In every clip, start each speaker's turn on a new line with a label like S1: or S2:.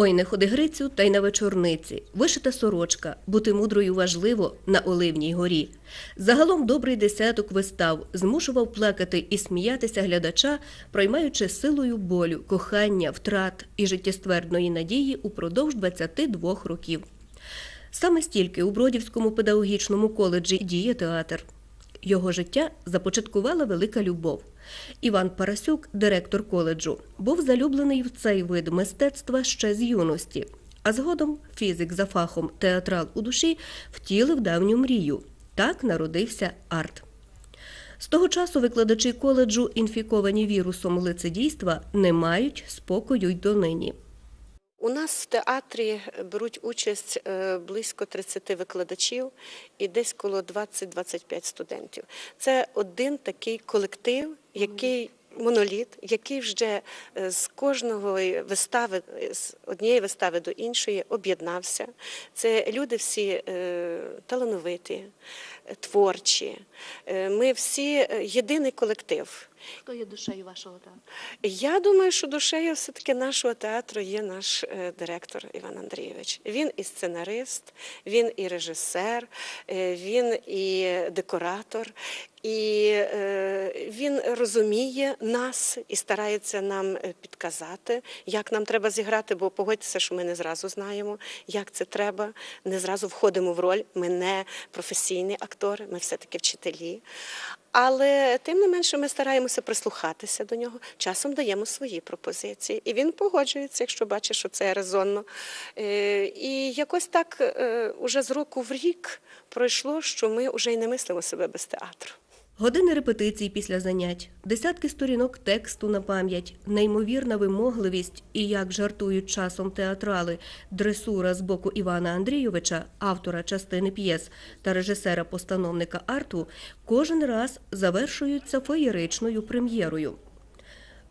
S1: Ой, не ходи Грицю, та й на вечорниці. Вишита сорочка, бути мудрою важливо на Оливній горі. Загалом добрий десяток вистав змушував плакати і сміятися глядача, проймаючи силою болю, кохання, втрат і життєствердної надії упродовж 22 років. Саме стільки у Бродівському педагогічному коледжі діє театр. Його життя започаткувала велика любов. Іван Парасюк, директор коледжу, був залюблений в цей вид мистецтва ще з юності, а згодом фізик за фахом театрал у душі втілив давню мрію. Так народився арт. З того часу викладачі коледжу, інфіковані вірусом лицедійства, не мають спокою й донині.
S2: У нас в театрі беруть участь е, близько 30 викладачів і десь коло 20-25 студентів. Це один такий колектив, який моноліт, який вже е, з кожного вистави, з однієї вистави до іншої об'єднався. Це люди всі е, талановиті, творчі. Е, Ми всі е, єдиний колектив.
S3: Хто є душею вашого театру?
S2: Я думаю, що душею все-таки нашого театру є наш е, директор Іван Андрійович. Він і сценарист, він і режисер, він і декоратор, і він розуміє нас і старається нам підказати, як нам треба зіграти, бо погодьтеся, що ми не зразу знаємо, як це треба, не зразу входимо в роль. Ми не професійні актори, ми все-таки вчителі. Але тим не менше ми стараємося прислухатися до нього, часом даємо свої пропозиції. І він погоджується, якщо бачить, що це резонно. Е, І якось так е, уже з року в рік пройшло, що ми вже й не мислимо себе без театру.
S1: Години репетицій після занять, десятки сторінок тексту на пам'ять, неймовірна вимогливість і, як жартують часом театрали, дресура з боку Івана Андрійовича, автора частини п'єс та режисера-постановника арту, кожен раз завершуються феєричною прем'єрою.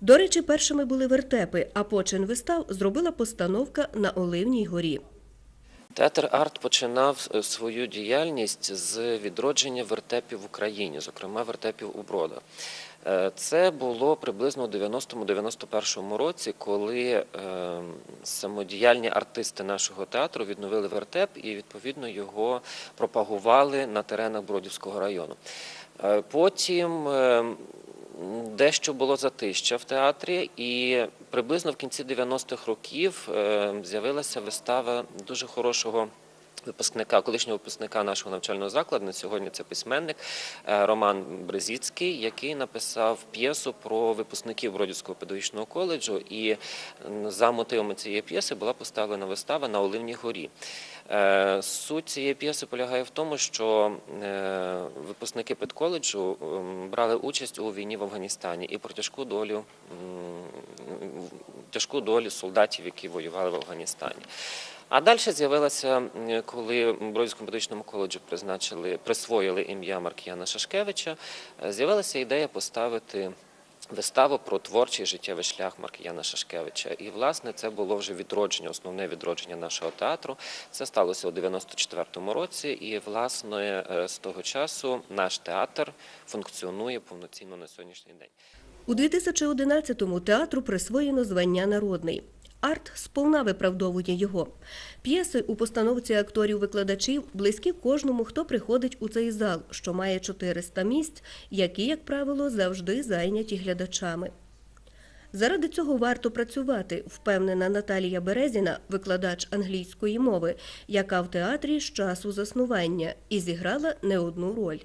S1: До речі, першими були вертепи, а почин вистав зробила постановка на Оливній горі.
S4: Театр Арт починав е, свою діяльність з відродження вертепів в Україні, зокрема вертепів у Брода. Е, Це було приблизно у 90-91 році, коли е, самодіяльні артисти нашого театру відновили вертеп і відповідно його пропагували на теренах Бродівського району. Потім дещо було затища в театрі, і приблизно в кінці 90-х років е, з'явилася вистава дуже хорошого. Випускника, колишнього випускника нашого навчального закладу, на сьогодні це письменник е, Роман Брезіцький, який написав п'єсу про випускників Бродівського педагогічного коледжу. І за мотивами цієї п'єси була поставлена вистава на Оливній горі. Е, Суть цієї п'єси полягає в тому, що е, випускники педколеджу брали участь у війні в Афганістані і про тяжку долю тяжку долю солдатів, які воювали в Афганістані. А далі з'явилася, коли Бродівському педагогічному коледжі призначили, присвоїли ім'я Маркіяна Шашкевича, е, з'явилася ідея поставити виставу про творчий життєвий шлях Маркіяна Шашкевича. І, власне, це було вже відродження, основне відродження нашого театру. Це сталося у 94-му році, і, власне, е, з того часу наш театр функціонує повноцінно на сьогоднішній день.
S1: У 2011-му театру присвоєно звання народний. Арт сповна виправдовує його. П'єси у постановці акторів-викладачів близькі кожному, хто приходить у цей зал, що має 400 місць, які, як правило, завжди зайняті глядачами. Заради цього варто працювати, впевнена Наталія Березіна, викладач англійської мови, яка в театрі з часу заснування і зіграла не одну роль.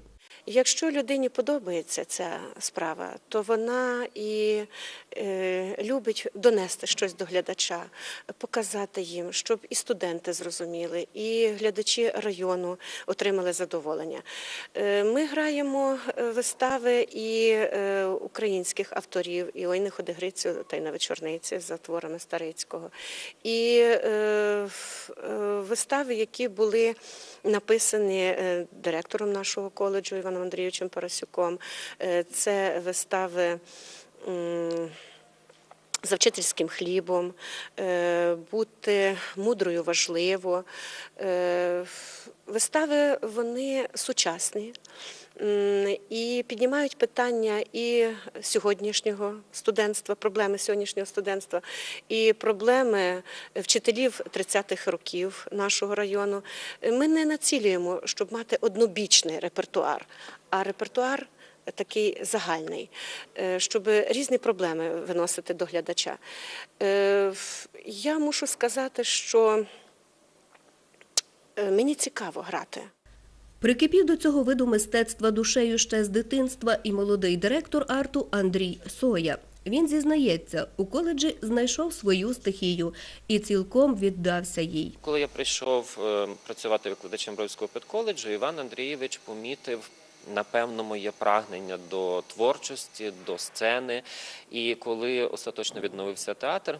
S2: Якщо людині подобається ця справа, то вона і е, любить донести щось до глядача, показати їм, щоб і студенти зрозуміли, і глядачі району отримали задоволення. Е, ми граємо е, вистави і українських авторів, і Ой, не ходи та й на вечорниці за творами Старицького, і вистави, які були написані директором нашого коледжу Іваном Андрійовичем Парасюком. Е, Це вистави за вчительським хлібом, е, бути мудрою важливо. Вистави вони сучасні і піднімають питання і сьогоднішнього студентства, проблеми сьогоднішнього студентства, і проблеми вчителів 30-х років нашого району. Ми не націлюємо, щоб мати однобічний репертуар, а репертуар такий загальний, е, щоб різні проблеми виносити до глядача. Е, Я мушу сказати, що мені цікаво грати.
S1: Прикипів до цього виду мистецтва душею ще з дитинства і молодий директор арту Андрій Соя. Він зізнається, у коледжі знайшов свою стихію і цілком віддався їй.
S4: Коли я прийшов е, працювати викладачем Бровського педколеджу, Іван Андрійович помітив. Напевно, моє прагнення до творчості, до сцени. І коли остаточно відновився театр,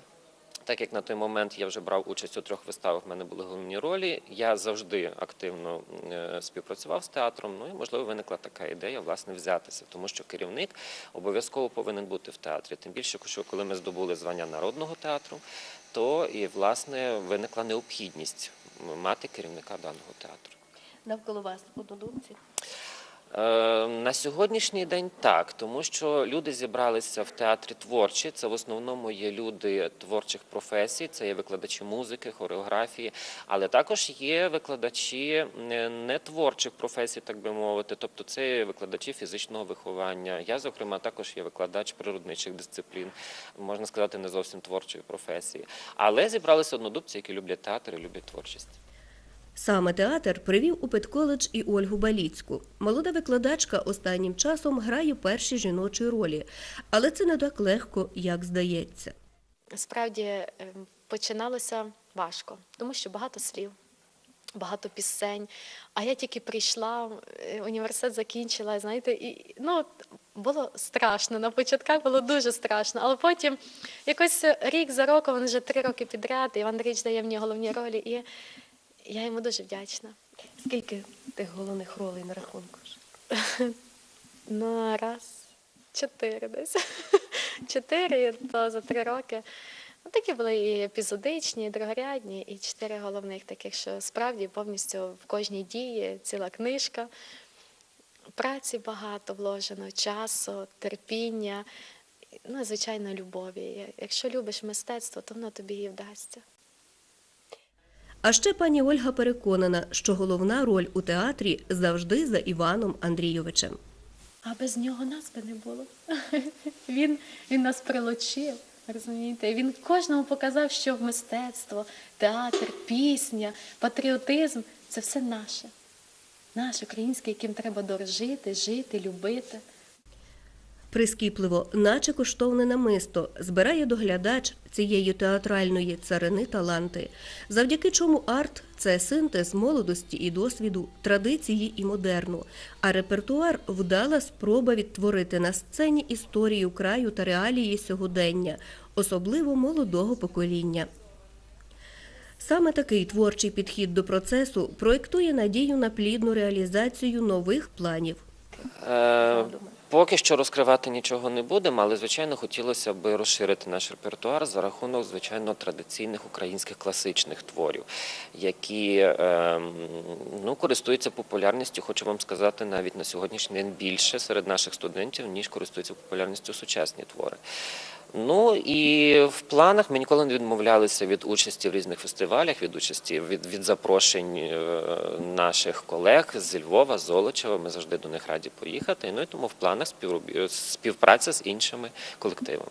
S4: так як на той момент я вже брав участь у трьох виставах, в мене були головні ролі. Я завжди активно е, співпрацював з театром. Ну і можливо виникла така ідея власне взятися, тому що керівник обов'язково повинен бути в театрі. Тим більше, що коли ми здобули звання народного театру, то і власне виникла необхідність мати керівника даного театру.
S3: Навколо вас однодумці.
S4: Е, На сьогоднішній день так, тому що люди зібралися в театрі творчі. Це в основному є люди творчих професій, це є викладачі музики, хореографії, але також є викладачі е, не творчих професій, так би мовити. Тобто це є викладачі фізичного виховання. Я, зокрема, також є викладач природничих дисциплін, можна сказати, не зовсім творчої професії. Але зібралися однодумці, які люблять театр і люблять творчість.
S1: Саме театр привів у педколедж і Ольгу Баліцьку. Молода викладачка останнім часом грає перші жіночі ролі, але це не так легко, як здається.
S3: Справді ем, починалося важко, тому що багато слів, багато пісень. А я тільки прийшла, е, університет закінчила, знаєте, і ну, було страшно. На початках було дуже страшно, але потім якось рік за роком, він вже три роки підряд, Іван Андрійович дає мені головні ролі, і я йому дуже вдячна.
S1: Скільки тих головних ролей на рахунку?
S3: На раз, чотири десь. Чотири то за три роки. Ну, такі були і епізодичні, і другорядні, і чотири головних таких, що справді повністю в кожній дії ціла книжка. Праці багато вложено, часу, терпіння, ну, звичайно, любові. Якщо любиш мистецтво, то воно тобі і вдасться.
S1: А ще пані Ольга переконана, що головна роль у театрі завжди за Іваном Андрійовичем.
S3: А без нього нас би не було. Він, він нас прилучив, розумієте? Він кожному показав, що мистецтво, театр, пісня, патріотизм це все наше. Наше українське, яким треба дорожити, жити, любити.
S1: Прискіпливо, наче коштовне намисто, збирає доглядач цієї театральної царини таланти, завдяки чому арт це синтез молодості і досвіду, традиції і модерну, а репертуар вдала спроба відтворити на сцені історію краю та реалії сьогодення, особливо молодого покоління. Саме такий творчий підхід до процесу проєктує надію на плідну реалізацію нових планів.
S4: Е, Поки що розкривати нічого не будемо, але звичайно хотілося б розширити наш репертуар за рахунок звичайно традиційних українських класичних творів, які е, ну, користуються популярністю, хочу вам сказати, навіть на сьогоднішній день більше серед наших студентів, ніж користуються популярністю сучасні твори. Ну і в планах ми ніколи не відмовлялися від участі в різних фестивалях, від участі від, від запрошень е, наших колег з Львова, Золочева. Ми завжди до них раді поїхати. Ну і тому в планах співробі- співпраця з іншими колективами.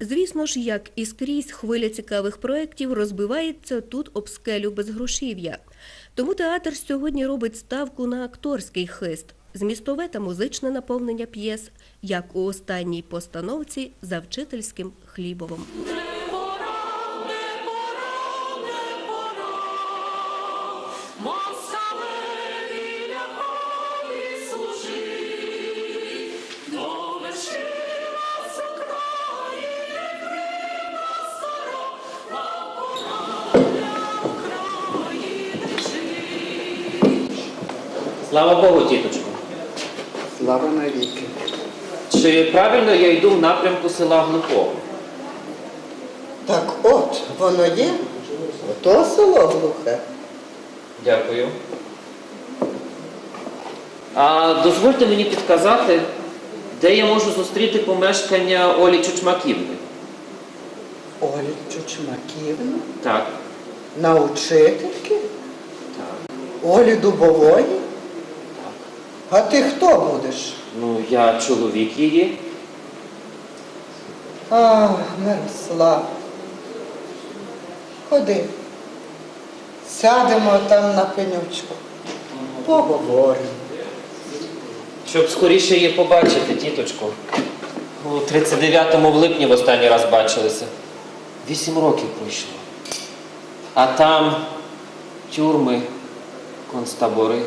S1: Звісно ж, як і скрізь хвиля цікавих проєктів розбивається тут об скелю безгрошів'я. Тому театр сьогодні робить ставку на акторський хист, змістове та музичне наповнення п'єс, як у останній постановці за вчительським хлібовом.
S4: Слава Богу, тіточко.
S5: Слава навіки.
S4: Чи правильно я йду в напрямку села Глухого?
S5: Воно є? Ото село глухе.
S4: Дякую. А дозвольте мені підказати, де я можу зустріти помешкання Олі Чучмаківни.
S5: Олі Чучмаківна,
S4: Так,
S5: на учительки,
S4: так.
S5: Олі Дубової. А ти хто будеш?
S4: Ну, я чоловік її.
S5: А, Мирослав. Ходи. Сядемо там на пенючку. Поговоримо.
S4: Щоб скоріше її побачити, тіточку. У 39-му в липні в останній раз бачилися. Вісім років пройшло. А там тюрми, концтабори.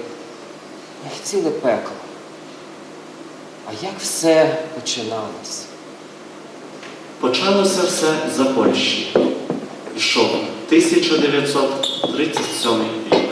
S4: Ціле пекло. А як все починалось?
S6: Почалося все за Польщі. Ішов 1937 рік.